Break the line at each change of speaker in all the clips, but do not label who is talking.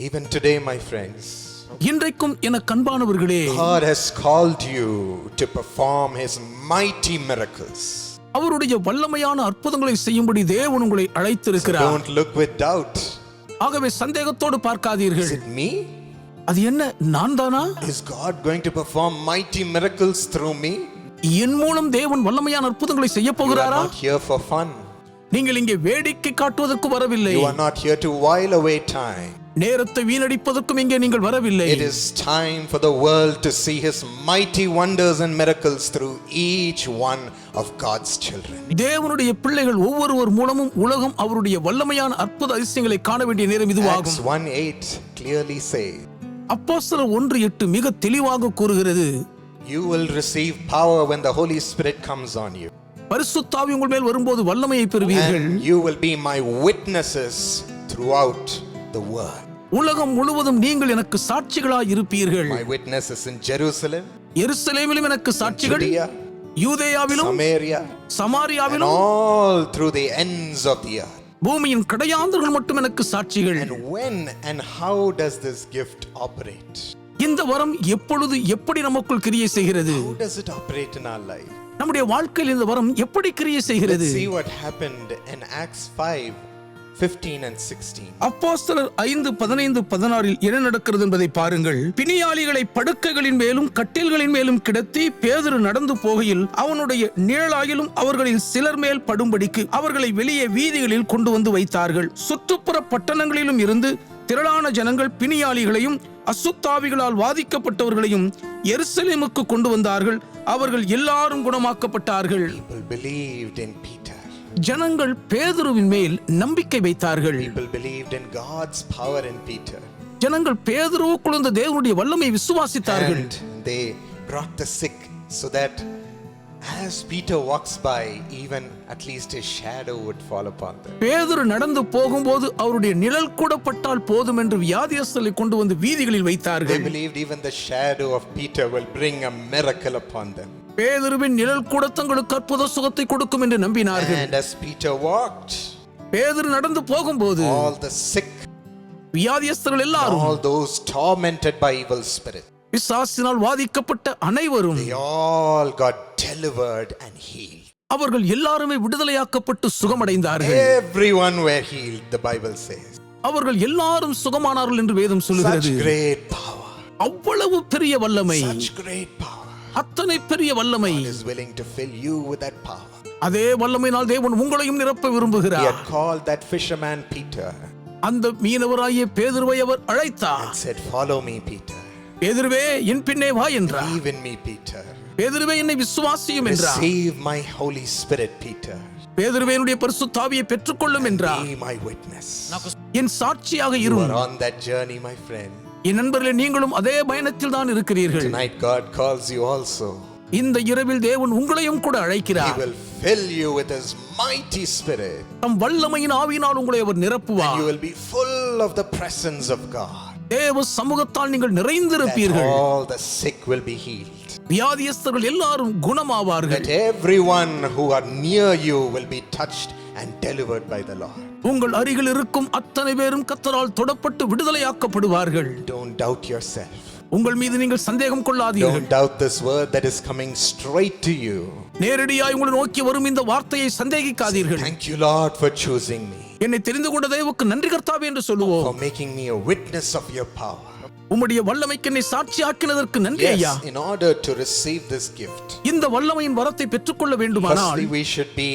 Even today, my friends,
இன்றைக்கும் என கண்பானவர்களே
God has called you to perform His mighty miracles.
அவருடைய வல்லமையான அற்புதங்களை செய்யும்படி தேவன் உங்களை அழைத்திருக்கிறார்
Don't look with doubt.
ஆகவே சந்தேகத்தோடு
Is
பார்க்காதீர்கள்
it me?
அது என்ன நான் தானா
Is God going to perform mighty miracles through me?
என் மூலம் தேவன் வல்லமையான அற்புதங்களை செய்ய
You are
போகிறாரா
not here for fun.
நீங்கள் இங்கே வேடிக்கை காட்டுவதற்கு வரவில்லை
You are not here to while away time.
நேரத்தை வீணடிப்பதற்கும் இங்கே நீங்கள் வரவில்லை
It is time for the world to see His mighty wonders and miracles through each one of God's children.
தேவனுடைய பிள்ளைகள் ஒவ்வொருவர் மூலமும் உலகம் அவருடைய வல்லமையான அற்புத அதிசயங்களை காண வேண்டிய நேரம் இதுவாகும்
Acts 1 8 clearly says,
ஒன்று எட்டு மிக தெளிவாக கூறுகிறது
You will receive power when the Holy Spirit comes on you.
பரிசுத்தாவி உங்கள் மேல் வரும்போது வல்லமையை பெறுவீர்கள்
And you will be my witnesses throughout the world.
உலகம் முழுவதும் நீங்கள் எனக்கு சாட்சிகளாய் இருப்பீர்கள்
My witnesses in Jerusalem,
எருசலேமிலும் எனக்கு சாட்சிகள்
Judea,
யூதேயாவிலும்
Samaria, and
சமாரியாவிலும்
all through the ends of the earth.
பூமியின் கடையாந்தர்கள் மட்டும் எனக்கு சாட்சிகள்
And when and how does this gift operate?
இந்த வரம் எப்பொழுது எப்படி நமக்குள் கிரியை செய்கிறது
How does it operate in our life?
நம்முடைய வாழ்க்கையில் இந்த வரம் எப்படி கிரியை செய்கிறது
Let's see what happened in Acts 5 15 and 16.
அப்போஸ்தலர் ஐந்து பதினைந்து பதினாறில் என்ன நடக்கிறது என்பதை பாருங்கள் பிணியாளிகளை படுக்கைகளின் மேலும் கட்டில்களின் மேலும் கிடத்தி பேதுரு நடந்து போகையில் அவனுடைய நிழலாயிலும் அவர்களில் சிலர் மேல் படும்படிக்கு அவர்களை வெளியே வீதிகளில் கொண்டு வந்து வைத்தார்கள் சுற்றுப்புற பட்டணங்களிலும் இருந்து திரளான ஜனங்கள் பிணியாளிகளையும் அசுத்தாவிகளால் வாதிக்கப்பட்டவர்களையும் எருசலேமுக்கு கொண்டு வந்தார்கள் அவர்கள் எல்லாரும் குணமாக்கப்பட்டார்கள்
People believed in Peter.
ஜனங்கள் பேதுருவின் மேல் நம்பிக்கை வைத்தார்கள்
People believed in God's power in Peter.
ஜனங்கள் பேதுருவுக்குள் இருந்த தேவனுடைய வல்லமை விசுவாசித்தார்கள்
And they brought the sick so that as Peter walks by, even at least his shadow would fall upon them.
பேதுரு நடந்து போகும்போது அவருடைய நிழல் கூட பட்டால் போதும் என்று வியாதியஸ்தலை கொண்டு வந்து வீதிகளில்
They
வைத்தார்கள்
believed even the shadow of Peter will bring a miracle upon them.
பேதுருவின் நிழல் கூட தங்களுக்கு அற்புத சுகத்தை கொடுக்கும் என்று நம்பினார்கள்
And as Peter walked,
பேதுரு நடந்து போகும்போது
all the sick,
வியாதியஸ்தர்கள் எல்லாரும்
all those tormented by evil spirit,
பிசாசினால் வாதிக்கப்பட்ட அனைவரும்
they all got delivered and healed.
அவர்கள் எல்லாருமே விடுதலையாக்கப்பட்டு சுகமடைந்தார்கள்
Everyone were healed, the Bible says.
அவர்கள் எல்லாரும் சுகமானார்கள் என்று வேதம்
Such
சொல்லுகிறது
great power,
அவ்வளவு பெரிய வல்லமை
such great power.
அத்தனை பெரிய வல்லமை
God is willing to fill you with that power.
அதே வல்லமையினால் தேவன் உங்களையும் நிரப்ப
He
விரும்புகிறார்
had called that fisherman Peter
அந்த மீனவராகிய பேதுருவை அவர் அழைத்தார்
and said, Follow me, Peter.
பேதுருவே என் பின்னே வா என்றார்
Believe in me, Peter.
பேதுருவே என்னை விசுவாசியும் என்றார்
Receive my Holy Spirit, Peter.
பேதுருவே என்னுடைய பரிசுத்தாவியை பெற்றுக்கொள்ளும் என்றார்
Be my witness.
என் சாட்சியாக
You are on that journey, my friend.
என் நண்பர்களே நீங்களும் அதே பயணத்தில் தான் இருக்கிறீர்கள்
Tonight, God calls you also.
இந்த இரவில் தேவன் உங்களையும் கூட
He
அழைக்கிறார்
will fill you with His mighty Spirit.
தம் வல்லமையின் ஆவியினால் உங்களை அவர்
You
நிரப்புவார்
will be full of the presence of God.
தேவ சமூகத்தால் நீங்கள் நிறைந்திருப்பீர்கள்
all the sick will be healed.
வியாதியஸ்தர்கள் எல்லாரும் குணமாவார்கள்
That everyone who are near you will be touched and delivered by the Lord.
உங்கள் அருகில் இருக்கும் அத்தனை பேரும் கத்தரால் தொடப்பட்டு விடுதலையாக்கப்படுவார்கள்
doubt yourself.
உங்கள் மீது நீங்கள் சந்தேகம் கொள்ளாதீர்கள்
Don't doubt this word that is coming straight to you.
நேரடியாய் உங்களை நோக்கி வரும் இந்த வார்த்தையை சந்தேகிக்காதீர்கள்
Thank you, Lord, for choosing me,
என்னை தெரிந்து கொண்ட தேவுக்கு நன்றி கர்த்தாவே என்று சொல்லுவோம்
for making me a witness of your power.
உம்முடைய வல்லமைக்கு என்னை சாட்சியாக்கினதற்கு நன்றி ஐயா
Yes, in order to receive this gift,
இந்த வல்லமையின் வரத்தை பெற்றுக்கொள்ள வேண்டுமானால்
firstly, we should be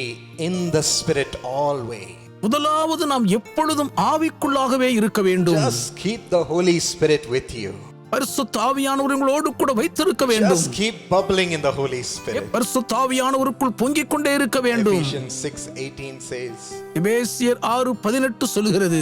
in the Spirit always.
முதலாவது நாம் எப்பொழுதும் ஆவிக்குள்ளாகவே இருக்க வேண்டும்
Just keep the Holy Spirit with you.
பரிசுத்த ஆவியானவர் உங்களோடு கூட வைத்திருக்க வேண்டும்
Just keep bubbling in the Holy Spirit.
பரிசுத்த ஆவியானவருக்குள் பொங்கிக் கொண்டே இருக்க வேண்டும்
Ephesians 6:18 says,
எபேசியர் ஆறு பதினெட்டு சொல்லுகிறது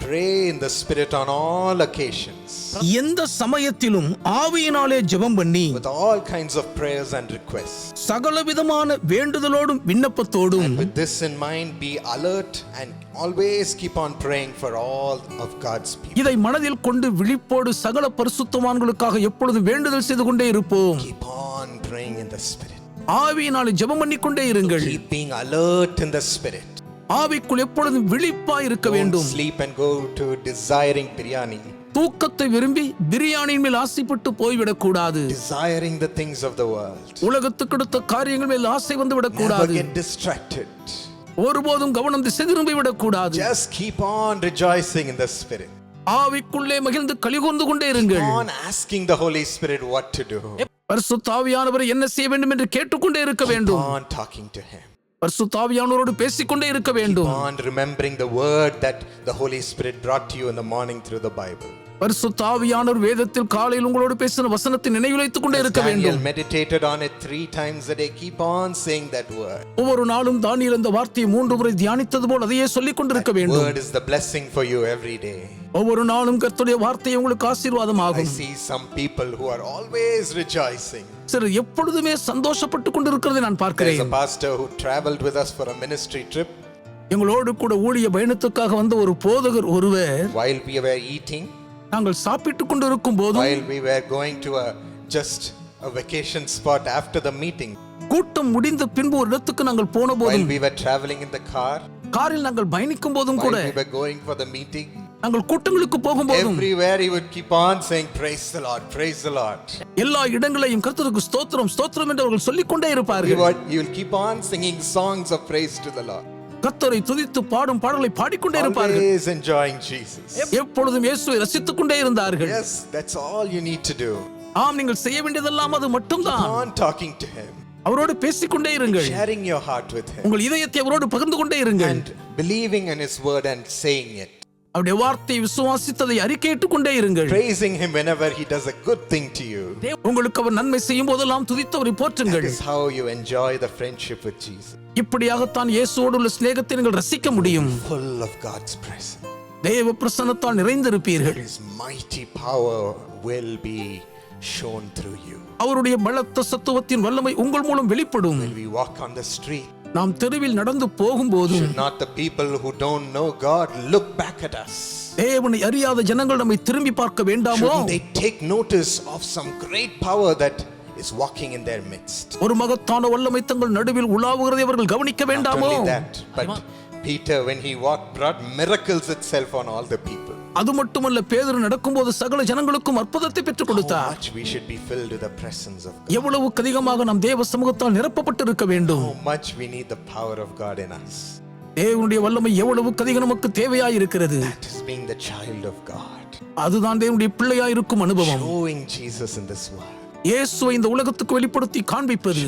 Pray in the Spirit on all occasions,
எந்த சமயத்திலும் ஆவியினாலே ஜெபம் பண்ணி
with all kinds of prayers and requests.
சகலவிதமான வேண்டுதலோடும் விண்ணப்பத்தோடும்
With this in mind, be alert and always keep on praying for all of God's people.
இதை மனதில் கொண்டு விழிப்போடு சகல பரிசுத்தவான்களுக்காக எப்பொழுதும் வேண்டுதல் செய்து கொண்டே இருப்போம்
Keep on praying in the Spirit.
ஆவியினாலே ஜெபம் பண்ணிக்கொண்டே இருங்கள்
Keep being alert in the Spirit.
ஆவிக்குள் எப்பொழுதும் விழிப்பாய் இருக்க வேண்டும்
sleep and go to desiring biryani,
தூக்கத்தை விரும்பி பிரியாணியின் மேல் ஆசைப்பட்டு போய்விடக் கூடாது
desiring the things of the world.
உலகத்துக்கு அடுத்த காரியங்கள் மேல் ஆசை வந்து விடக்
Never
கூடாது
get distracted.
ஒருபோதும் கவனம் திசை திரும்பி விடக் கூடாது
Just keep on rejoicing in the Spirit.
ஆவிக்குள்ளே மகிழ்ந்து கலிகூர்ந்து கொண்டே இருங்கள்
On asking the Holy Spirit what to do.
பரிசுத்தாவியானவர் என்ன செய்ய வேண்டும் என்று கேட்டுக்கொண்டே இருக்க வேண்டும்
On talking to Him.
பரிசுத்தாவியானவரோடு பேசிக்கொண்டே இருக்க வேண்டும்
On remembering the word that the Holy Spirit brought to you in the morning through the Bible.
பரிசுத்தாவியானவர் வேதத்தில் காலையில் உங்களோடு பேசின வசனத்தை நினைவில் வைத்துக் கொண்டே இருக்க வேண்டும்
meditated on it three times a day. Keep on saying that word.
ஒவ்வொரு நாளும் தானியல் அந்த வார்த்தையை மூன்று முறை தியானித்தது போல் அதையே சொல்லிக் கொண்டிருக்க வேண்டும்
Word is the blessing for you every day.
ஒவ்வொரு நாளும் கர்த்தருடைய வார்த்தை உங்களுக்கு
I
ஆசீர்வாதமாகும்
see some people who are always rejoicing.
சிலர் எப்பொழுதுமே சந்தோஷப்பட்டு கொண்டிருக்கிறதை நான்
There's
பார்க்கிறேன்
a pastor who traveled with us for a ministry trip.
எங்களோடு கூட ஊழிய பயணத்துக்காக வந்த ஒரு போதகர் ஒருவர்
While we were eating,
நாங்கள் சாப்பிட்டுக் கொண்டிருக்கும் போதும்
while we were going to a just a vacation spot after the meeting,
கூட்டம் முடிந்த பின்பு ஒரு இடத்துக்கு நாங்கள் போன
while
போதும்
we were traveling in the car,
காரில் நாங்கள் பயணிக்கும் போதும்
while
கூட
we were going for the meeting,
நாங்கள் கூட்டங்களுக்கு போகும்போதும்
everywhere he would keep on saying, Praise the Lord, praise the Lord.
எல்லா இடங்களையும் கர்த்தருக்கு ஸ்தோத்திரம் ஸ்தோத்திரம் என்று அவர்கள் சொல்லிக் கொண்டே
He
இருப்பார்கள்
would, he will keep on singing songs of praise to the Lord.
கர்த்தரை துதித்து பாடும் பாடலை பாடிக்கொண்டே இருப்பார்கள்.
Always enjoying Jesus.
எப்பொழுதும் இயேசுவை ரசித்துக் கொண்டே இருந்தார்கள்.
Yes, that's all you need to do.
ஆம் நீங்கள் செய்ய வேண்டியதெல்லாம் அது மட்டும்தான்.
On talking to Him,
அவரோடு பேசிக்கொண்டே இருங்கள்.
Sharing your heart with Him,
உங்கள் இதயத்தை அவரோடு பகிர்ந்து கொண்டே இருங்கள்.
And believing in His word and saying it.
அவருடைய வார்த்தையை விசுவாசித்ததை அறிக்கையிட்டுக் கொண்டே இருங்கள்
Praising Him whenever He does a good thing to you.
உங்களுக்கு அவர் நன்மை செய்யும் போதெல்லாம் துதித்தவரை
That
போற்றுங்கள்
is how you enjoy the friendship with Jesus.
இப்படியாகத்தான் இயேசுவோடு உள்ள சிநேகத்தை நீங்கள் ரசிக்க முடியும்
Full of God's presence.
தேவ பிரசன்னத்தால் நிறைந்திருப்பீர்கள்
His mighty power will be shown through you.
அவருடைய பலத்த சத்துவத்தின் வல்லமை உங்கள் மூலம் வெளிப்படும்
When we walk on the street,
நாம் தெருவில் நடந்து போகும்போதும்
should not the people who don't know God look back at us?
தேவனை அறியாத ஜனங்கள் நம்மை திரும்பி பார்க்க வேண்டாமோ
Shouldn't they take notice of some great power that is walking in their midst?
ஒரு மகத்தான வல்லமை தங்கள் நடுவில் உலாவுகிறதை அவர்கள் கவனிக்க
Not
வேண்டாமோ
only that, but Peter, when he walked, brought miracles itself on all the people.
அது மட்டுமல்ல பேதர் நடக்கும்போது சகல ஜனங்களுக்கும் அற்புதத்தை பெற்றுக் கொடுத்தார். எவ்வளவுக்கு அதிகமாக நாம் தேவ சமூகத்தால் நிரப்பப்பட்டு இருக்க வேண்டும். தேவனுடைய வல்லமை எவ்வளவுக்கு அதிகம் நமக்கு தேவையாய் இருக்கிறது. அதுதான் தேவனுடைய பிள்ளையாய் இருக்கும் அனுபவம். இயேசுவை இந்த உலகத்துக்கு வெளிப்படுத்தி காண்பிப்பது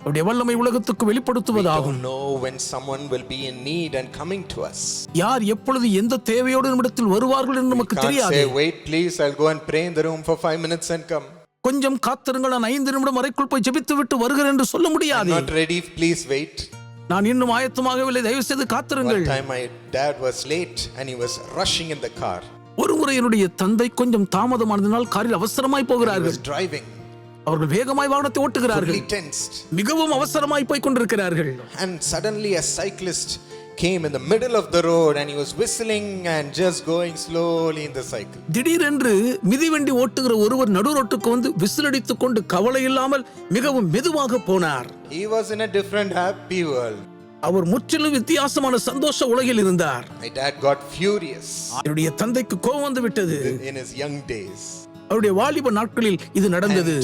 அவருடைய வல்லமை உலகத்துக்கு வெளிப்படுத்துவதாகும்
know when someone will be in need and coming to us.
யார் எப்பொழுது எந்த தேவையோடு நம்மிடத்தில் வருவார்கள் என்று நமக்கு தெரியாது
say, wait, please, I'll go and pray in the room for five minutes and come.
கொஞ்சம் காத்திருங்கள் நான் ஐந்து நிமிடம் அறைக்குள் போய் ஜெபித்து விட்டு வருகிறேன் என்று சொல்ல முடியாது
not ready, please wait.
நான் இன்னும் ஆயத்தமாகவில்லை தயவு செய்து காத்திருங்கள்
time my dad was late and he was rushing in the car.
ஒரு முறை என்னுடைய தந்தை கொஞ்சம் தாமதமானதினால் காரில் அவசரமாய் போகிறார்கள்
driving,
அவர்கள் வேகமாய் வாகனத்தை ஓட்டுகிறார்கள். மிகவும் அவசரமாய் போய் கொண்டிருக்கிறார்கள்
And suddenly a cyclist came in the middle of the road and he was whistling and just going slowly in the cycle.
திடீரென்று மிதிவண்டி ஓட்டுகிற ஒருவர் நடு ரோட்டுக்கு வந்து விசிலடித்துக் கொண்டு கவலை இல்லாமல் மிகவும் மெதுவாக போனார்
He was in a different happy world.
அவர் முற்றிலும் வித்தியாசமான சந்தோஷ உலகில் இருந்தார்
My dad got furious
என்னுடைய தந்தைக்கு கோபம் வந்து விட்டது
in his young days.
அவருடைய வாலிப நாட்களில் இது நடந்தது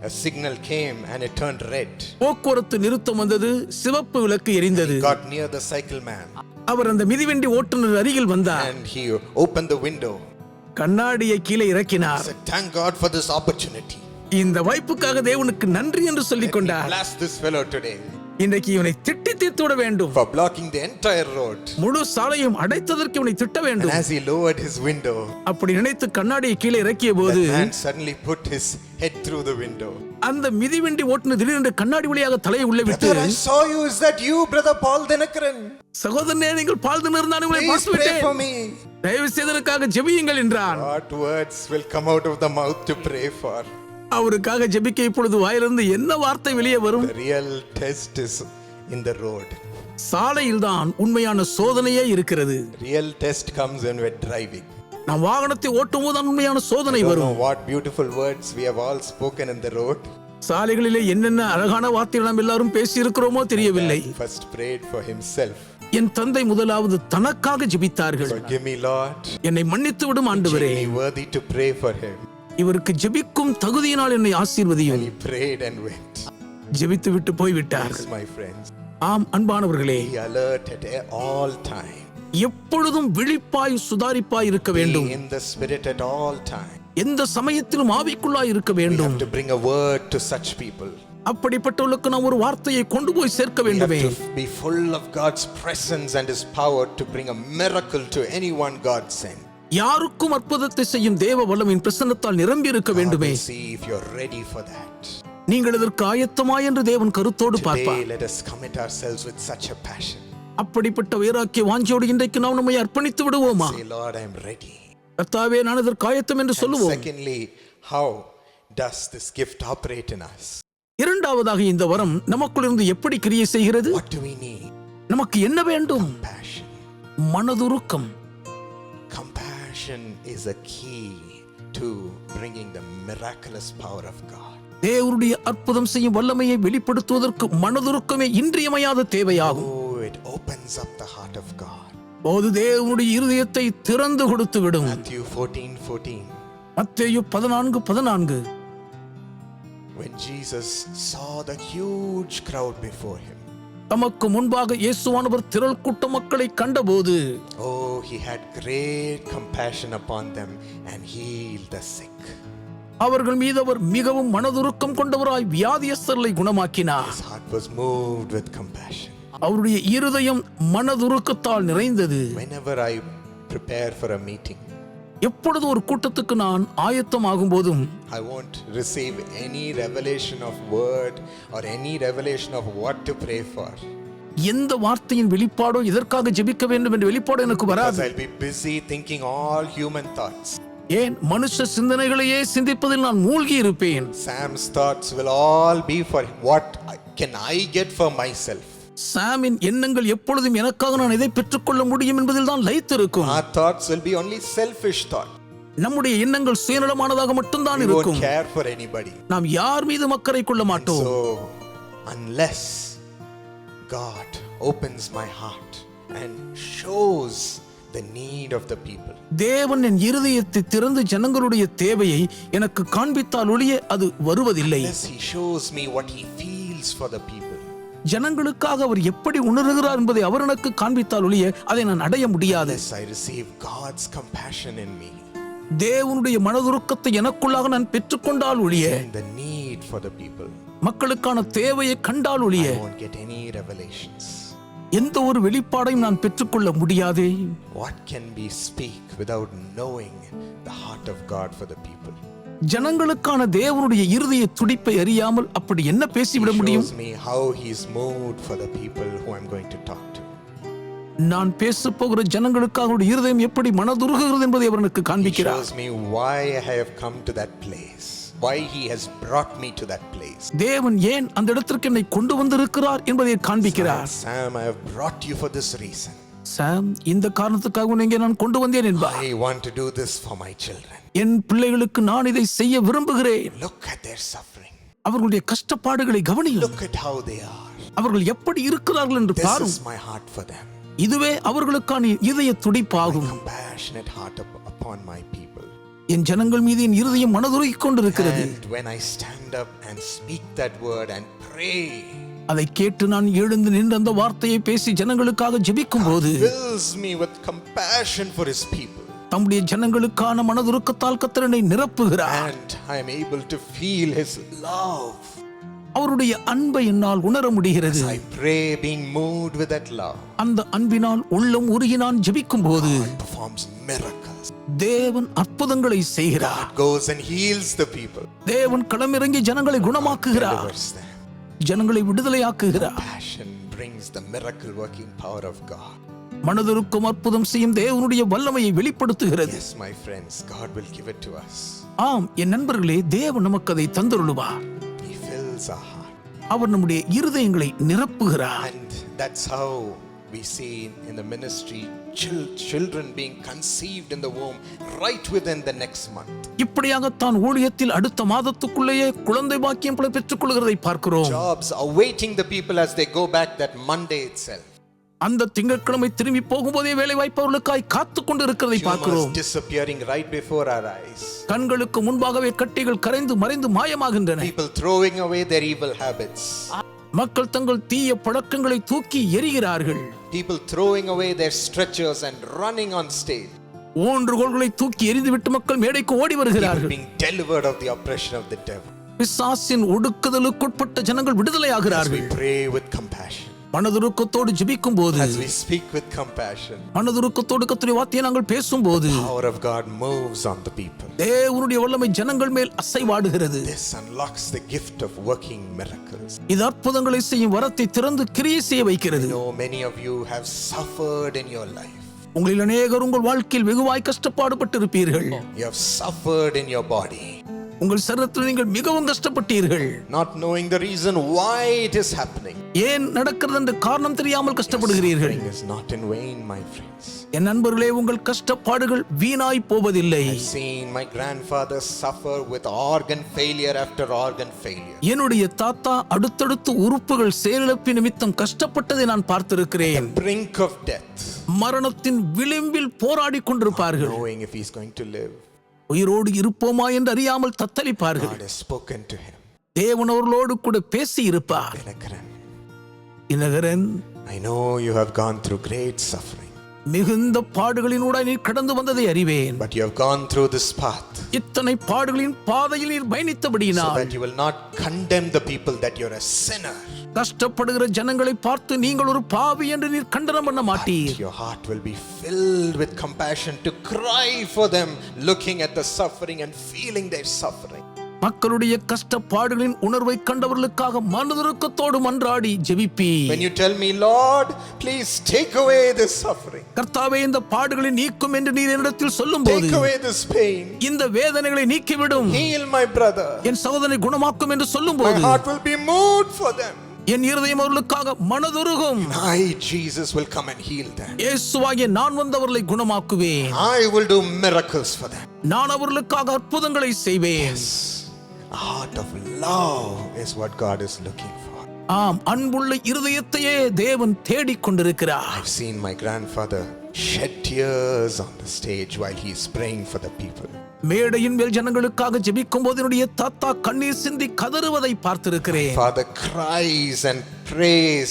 A signal came and it turned red.
போக்குவரத்து நிறுத்தம் வந்தது சிவப்பு விளக்கு எரிந்தது
Got near the cycle man
அவர் அந்த மிதிவண்டி ஓட்டுநர் அருகில் வந்தார்
and he opened the window.
கண்ணாடியை கீழே இறக்கினார்
said, Thank God for this opportunity.
இந்த வாய்ப்புக்காக தேவனுக்கு நன்றி என்று சொல்லிக் கொண்டார்
Bless this fellow today
இன்றைக்கு இவனை திட்டி தீர்த்து விட வேண்டும்
for blocking the entire road.
முழு சாலையும் அடைத்ததற்கு இவனை திட்ட
And
வேண்டும்
as he lowered his window,
அப்படி நினைத்து கண்ணாடியை கீழே இறக்கிய போது
that man suddenly put his head through the window.
அந்த மிதிவண்டி ஓட்டுநர் திடீரென்று கண்ணாடி வழியாக தலையை உள்ளே விட்டு
Brother, I saw you. Is that you, brother Paul Dinakaran?
சகோதரனே நீங்கள் பாழ்ந்து நிறந்தான் உங்களை
Please
பார்த்து
pray for
விட்டேன்
me.
தயவு செய்ததற்காக ஜெபியுங்கள் என்றான்
What words will come out of the mouth to pray for?
அவருக்காக ஜெபிக்க இப்பொழுது வாயிலிருந்து என்ன வார்த்தை வெளியே வரும். சாலையில் தான் உண்மையான சோதனையே இருக்கிறது
Real test comes when we're driving.
நாம் வாகனத்தை ஓட்டும் போது உண்மையான சோதனை வரும்
what beautiful words we have all spoken in the road.
சாலைகளிலே என்னென்ன அழகான வார்த்தைகள் நாம் எல்லாரும் பேசி இருக்கிறோமோ தெரியவில்லை
first prayed for himself.
என் தந்தை முதலாவது தனக்காக ஜெபித்தார்கள். என்னை மன்னித்து விடும் ஆண்டவரே
worthy to pray for him.
இவருக்கு ஜெபிக்கும் தகுதியினால் என்னை ஆசீர்வதியும். ஜெபித்து விட்டு போய்விட்டார். ஆம் அன்பானவர்களே. எப்பொழுதும் விழிப்பாய் சுதாரிப்பாய் இருக்க வேண்டும். எந்த சமயத்திலும் ஆவிக்குள்ளாய் இருக்க வேண்டும். அப்படிப்பட்டவர்களுக்கு நாம் ஒரு வார்த்தையை கொண்டு போய் சேர்க்க வேண்டுமே
be full of God's presence and His power to bring a miracle to anyone God sent.
யாருக்கும் அற்புதத்தை செய்யும் தேவ வல்லமின் பிரசன்னத்தால் நிரம்பி இருக்க
God
வேண்டுமே. நீங்கள் இதற்கு ஆயத்தமா என்று தேவன் கருத்தோடு பார்ப்பார். அப்படிப்பட்ட வைராக்கிய வாஞ்சியோடு இன்றைக்கு நாம் நம்மை அர்ப்பணித்து விடுவோமா. கர்த்தாவே நான் இதற்கு ஆயத்தம் என்று சொல்லுவோம்
secondly, how does this gift operate in us?
இரண்டாவதாக இந்த வரம் நமக்குள் இருந்து எப்படி கிரியை செய்கிறது? நமக்கு என்ன வேண்டும். மனதுருக்கம்
Compassion is a key to bringing the miraculous power of God.
தேவருடைய அற்புதம் செய்யும் வல்லமையை வெளிப்படுத்துவதற்கு மனதுருக்கமே இன்றியமையாத தேவையாகும்
Oh, it opens up the heart of God.
போது தேவனுடைய இருதயத்தை திறந்து கொடுத்து விடும்
Matthew 14 14.
மத்தேயு பதினான்கு பதினான்கு
When Jesus saw the huge crowd before him,
தமக்கு முன்பாக இயேசுவானவர் திரள் கூட்ட மக்களை கண்டபோது
oh, he had great compassion upon them and healed the sick.
அவர்கள் மீது அவர் மிகவும் மனதுருக்கம் கொண்டவராய் வியாதியஸ்தர்களை குணமாக்கினார்
His heart was moved with compassion.
அவருடைய இருதயம் மனதுருக்கத்தால் நிறைந்தது
Whenever I prepare for a meeting,
எப்பொழுது ஒரு கூட்டத்துக்கு நான் ஆயத்தமாகும் போதும்
I won't receive any revelation of word or any revelation of what to pray for.
எந்த வார்த்தையின் வெளிப்பாடோ இதற்காக ஜெபிக்க வேண்டும் என்ற வெளிப்பாடு எனக்கு வராது
I'll be busy thinking all human thoughts.
ஏன் மனுஷ சிந்தனைகளையே சிந்திப்பதில் நான் மூழ்கி இருப்பேன்
Sam's thoughts will all be for what I- can I get for myself.
சாமின் எண்ணங்கள் எப்பொழுதும் எனக்காக நான் எதை பெற்றுக்கொள்ள முடியும் என்பதில் தான் லைத்திருக்கும்
Our thoughts will be only selfish thought.
நம்முடைய எண்ணங்கள் சுயநலமானதாக மட்டும்தான்
We won't
இருக்கும்.
care for anybody.
நாம் யார் மீது அக்கறை கொள்ள மாட்டோம்.
So unless God opens my heart and shows the need of the people,
தேவன் என் இருதயத்தை திறந்து ஜனங்களுடைய தேவையை எனக்கு காண்பித்தால் ஒழிய அது வருவதில்லை.
Unless He shows me what He feels for the people,
ஜனங்களுக்காக அவர் எப்படி உணர்கிறார் என்பதை அவர் எனக்கு காண்பித்தால் ஒழிய அதை நான் அடைய முடியாது
I receive God's compassion in me
தேவனுடைய மனதுருக்கத்தை எனக்குள்ளாக நான் பெற்றுக்கொண்டால் ஒழிய
and the need for the people,
மக்களுக்கான தேவையை கண்டால் ஒழிய
I won't get any revelations.
எந்த ஒரு வெளிப்பாடையும் நான் பெற்றுக்கொள்ள முடியாதே
What can we speak without knowing the heart of God for the people?
ஜனங்களுக்கான தேவனுடைய இருதய துடிப்பை அறியாமல் அப்படி என்ன பேசிவிட முடியும். நான் பேச போகிற ஜனங்களுக்காக அவருடைய இருதயம் எப்படி மனதுருகுகிறது என்பதை அவர் எனக்கு காண்பிக்கிறார்
why I have come to that place, why He has brought me to that place.
தேவன் ஏன் அந்த இடத்திற்கு என்னை கொண்டு வந்திருக்கிறார் என்பதை காண்பிக்கிறார்
Sam, I have brought you for this reason.
சாம் இந்த காரணத்துக்காக இங்கே நான் கொண்டு வந்தேன் என்பார்
I want to do this for my children.
என் பிள்ளைகளுக்கு நான் இதை செய்ய விரும்புகிறேன்
Look at their suffering.
அவர்களுடைய கஷ்டப்பாடுகளை கவனியும்
Look at how they are.
அவர்கள் எப்படி இருக்கிறார்கள் என்று பாரும்
my heart for them.
இதுவே அவர்களுக்கான இதய துடிப்பாகும்
Compassionate heart up- upon my people.
என் ஜனங்கள் மீது என் இருதயம் மனதுருகிக் கொண்டிருக்கிறது
when I stand up and speak that word and pray,
அதை கேட்டு நான் எழுந்து நின்று அந்த வார்த்தையை பேசி ஜனங்களுக்காக ஜெபிக்கும் போது
fills me with compassion for his people.
தம்முடைய ஜனங்களுக்கான மனதுருக்கத்தால் கத்திரனை நிரப்புகிறார்
And I am able to feel his love.
அவருடைய அன்பை என்னால் உணர முடிகிறது
I pray being moved with that love.
அந்த அன்பினால் உள்ளம் உருகி நான் ஜெபிக்கும் போது
God performs miracles.
தேவன் அற்புதங்களை செய்கிறார்
God goes and heals the people.
தேவன் களமிறங்கி ஜனங்களை குணமாக்குகிறார்
Delivers them.
ஜனங்களை விடுதலையாக்குகிறார்
Passion brings the miracle working power of God.
மனதிற்கும் அற்புதம் செய்யும் தேவனுடைய வல்லமையை வெளிப்படுத்துகிறது
Yes, my friends, God will give it to us.
ஆம் என் நண்பர்களே தேவன் நமக்கு அதை தந்தருளுவார்
He fills our heart.
அவர் நம்முடைய இருதயங்களை நிரப்புகிறார்
And that's how we see in the ministry chil- children being conceived in the womb right within the next month.
இப்படியாகத்தான் ஊழியத்தில் அடுத்த மாதத்துக்குள்ளேயே குழந்தை பாக்கியம் பல பெற்றுக் கொள்கிறதை பார்க்கிறோம்
Jobs awaiting the people as they go back that Monday itself.
அந்த திங்கட்கிழமை திரும்பி போகும்போதே வேலை வாய்ப்பு அவர்களுக்காய் காத்து கொண்டு இருக்கிறதை பார்க்கிறோம்
disappearing right before our eyes.
கண்களுக்கு முன்பாகவே கட்டிகள் கரைந்து மறைந்து மாயமாகின்றன
People throwing away their evil habits.
மக்கள் தங்கள் தீய பழக்கங்களை தூக்கி எறிகிறார்கள்
People throwing away their stretchers and running on stage.
ஊன்றுகோள்களை தூக்கி எறிந்துவிட்டு மக்கள் மேடைக்கு ஓடி
People
வருகிறார்கள்
being delivered of the oppression of the devil.
பிசாசின் ஒடுக்குதலுக்குட்பட்ட ஜனங்கள்
As
விடுதலையாகிறார்கள்
we pray with compassion.
மனதுருக்கத்தோடு ஜெபிக்கும் போது
As we speak with compassion.
மனதுருக்கத்தோடு கத்துடைய வார்த்தையை நாங்கள் பேசும்போது
power of God moves on the people.
தேவனுடைய வல்லமை ஜனங்கள் மேல் அசைவாடுகிறது
This unlocks the gift of working miracles.
இது அற்புதங்களை செய்யும் வரத்தை திறந்து கிரியை செய்ய வைக்கிறது
know many of you have suffered in your life.
உங்களில் அநேகர் உங்கள் வாழ்க்கையில் வெகுவாய் கஷ்டப்பாடுபட்டு இருப்பீர்கள்
You have suffered in your body,
உங்கள் சரீரத்தில் நீங்கள் மிகவும் கஷ்டப்பட்டீர்கள்
not knowing the reason why it is happening.
ஏன் நடக்கிறது என்று காரணம் தெரியாமல் கஷ்டப்படுகிறீர்கள்
is not in vain, my friends.
என் நண்பர்களே உங்கள் கஷ்டப்பாடுகள் வீணாய் போவதில்லை
I've seen my grandfather suffer with organ failure after organ failure.
என்னுடைய தாத்தா அடுத்தடுத்து உறுப்புகள் செயலிழப்பு நிமித்தம் கஷ்டப்பட்டதை நான் பார்த்திருக்கிறேன்
Brink of death,
மரணத்தின் விளிம்பில் போராடி கொண்டிருப்பார்கள்
knowing if he's going to live.
உயிரோடு இருப்போமா என்று அறியாமல் தத்தளிப்பார்கள்
God has spoken to him.
தேவன் அவர்களோடு கூட பேசி இருப்பார் இனகரன்
I know you have gone through great suffering.
மிகுந்த பாடுகளினூடாய் நீர் கடந்து வந்ததை அறிவேன்
But you have gone through this path
இத்தனை பாடுகளின் பாதையில் நீர்
so
பயணித்தபடியினால்
that you will not condemn the people that you're a sinner.
கஷ்டப்படுகிற ஜனங்களை பார்த்து நீங்கள் ஒரு பாவி என்று நீர் கண்டனம் பண்ண மாட்டீர்
Your heart will be filled with compassion to cry for them, looking at the suffering and feeling their suffering.
மக்களுடைய கஷ்டப்பாடுகளின் உணர்வை கண்டவர்களுக்காக மனதுருக்கத்தோடு மன்றாடி ஜெபிப்பி
When you tell me, Lord, please take away this suffering,
கர்த்தாவே இந்த பாடுகளை நீக்கும் என்று நீர் என்னிடத்தில் சொல்லும் போது
take away this pain,
இந்த வேதனைகளை நீக்கிவிடும்
heal my brother.
என் சகோதரனை குணமாக்கும் என்று சொல்லும்
My heart will be moved for them.
என் இருதயம் அவர்களுக்காக மனதுருகும்
I, Jesus, will come and heal them.
இயேசுவாகிய நான் வந்தவர்களை குணமாக்குவேன்
I will do miracles for them.
நான் அவர்களுக்காக அற்புதங்களை செய்வேன்
A heart of love is what God is looking for.
ஆம் அன்புள்ள இருதயத்தையே தேவன் தேடிக் கொண்டிருக்கிறார்
I've seen my grandfather shed tears on the stage while he's praying for the people.
மேடையின் மேல் ஜனங்களுக்காக ஜெபிக்கும் போது என்னுடைய தாத்தா கண்ணீர் சிந்தி கதறுவதை பார்த்திருக்கிறேன்
Father cries and prays,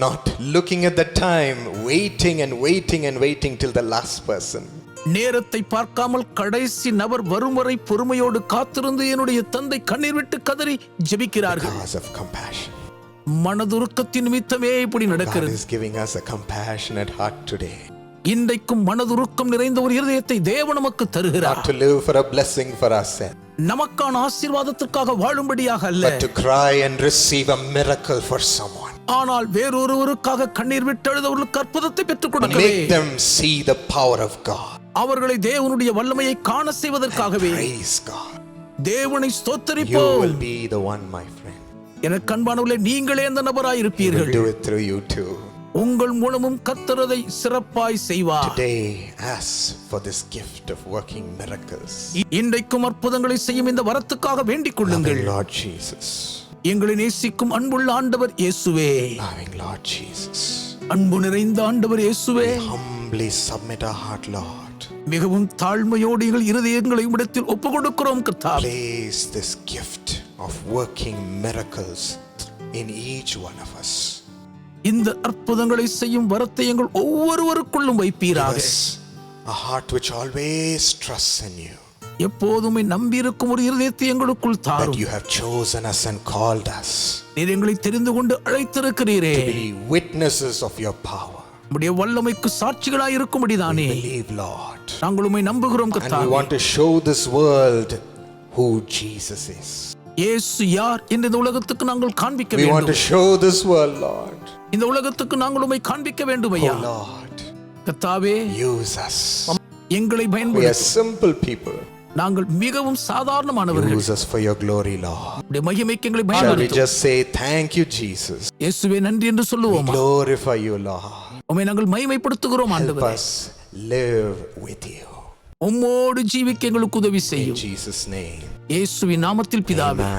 not looking at the time, waiting and waiting and waiting till the last person.
நேரத்தை பார்க்காமல் கடைசி நபர் வரும் வரை பொறுமையோடு காத்திருந்து என்னுடைய தந்தை கண்ணீர் விட்டு கதறி ஜெபிக்கிறார்கள்
Because of compassion.
மனதுருக்கத்தின் நிமித்தமே இப்படி
God
நடக்கிறது
is giving us a compassionate heart today.
இன்றைக்கும் மனதுருக்கம் நிறைந்த ஒரு இருதயத்தை தேவன் நமக்கு தருகிறார்
to live for a blessing for ourselves,
நமக்கான ஆசீர்வாதத்திற்காக வாழும்படியாக அல்ல
but to cry and receive a miracle for someone.
ஆனால் வேறொருவருக்காக கண்ணீர் விட்டு அழுதவர்களுக்கு அற்புதத்தை பெற்றுக் கொடுக்கவே
Make them see the power of God.
அவர்களை தேவனுடைய வல்லமையை காண செய்வதற்காகவே
Praise God.
தேவனை
You
ஸ்தோத்தரிப்போம்
will be the one, my friend.
எனக்கு அன்பானவர்களே நீங்களே அந்த நபராய் இருப்பீர்கள்
do it through you too.
உங்கள் மூலமும் கத்தரதை சிறப்பாய் செய்வார்
Today, ask for this gift of working miracles.
இன்றைக்கும் அற்புதங்களை செய்யும் இந்த வரத்துக்காக வேண்டிக் கொள்ளுங்கள்
Loving Lord Jesus.
எங்களை நேசிக்கும் அன்புள்ள ஆண்டவர் இயேசுவே
Loving Lord Jesus.
அன்பு நிறைந்த ஆண்டவர் இயேசுவே
Humbly submit our heart, Lord.
மிகவும் தாழ்மையோடு எங்கள் இருதயங்களை இடத்தில் ஒப்பு கொடுக்கிறோம் கர்த்தாவே
Place this gift of working miracles in each one of us.
இந்த அற்புதங்களை செய்யும் வரத்தை எங்கள் ஒவ்வொருவருக்குள்ளும் வைப்பீராக
a heart which always trusts in you.
எப்போதுமே நம்பியிருக்கும் ஒரு இருதயத்தை எங்களுக்குள் தாரும்
you have chosen us and called us
நீர் எங்களை தெரிந்து கொண்டு அழைத்திருக்கிறீரே
to be witnesses of your power.
உம்முடைய வல்லமைக்கு சாட்சிகளாய் இருக்கும்படிதானே
Believe, Lord.
நாங்கள் உம்மை நம்புகிறோம்
And we
கர்த்தாவே
want to show this world who Jesus is.
இயேசு யார் என்று இந்த உலகத்துக்கு நாங்கள் காண்பிக்க
We want to
வேண்டும்
show this world, Lord.
இந்த உலகத்துக்கு நாங்கள் உம்மை காண்பிக்க வேண்டும்
Oh,
ஐயா
Use us.
எங்களை பயன்படுத்த. நாங்கள் மிகவும் சாதாரணமானவர்கள்
glory, Lord.
மகிமைக்கு எங்களை
we
பயன்படுத்தும்
just say, Thank you, Jesus?
இயேசுவே நன்றி என்று சொல்லுவோமா
Glorify you, Lord.
உம்மை நாங்கள் மகிமைப்படுத்துகிறோம்
Help
ஆண்டவரே
us live with you.
உம்மோடு ஜீவிக்க எங்களுக்கு உதவி
In
செய்யும்
Jesus' name.
இயேசுவின் நாமத்தில் பிதாவே.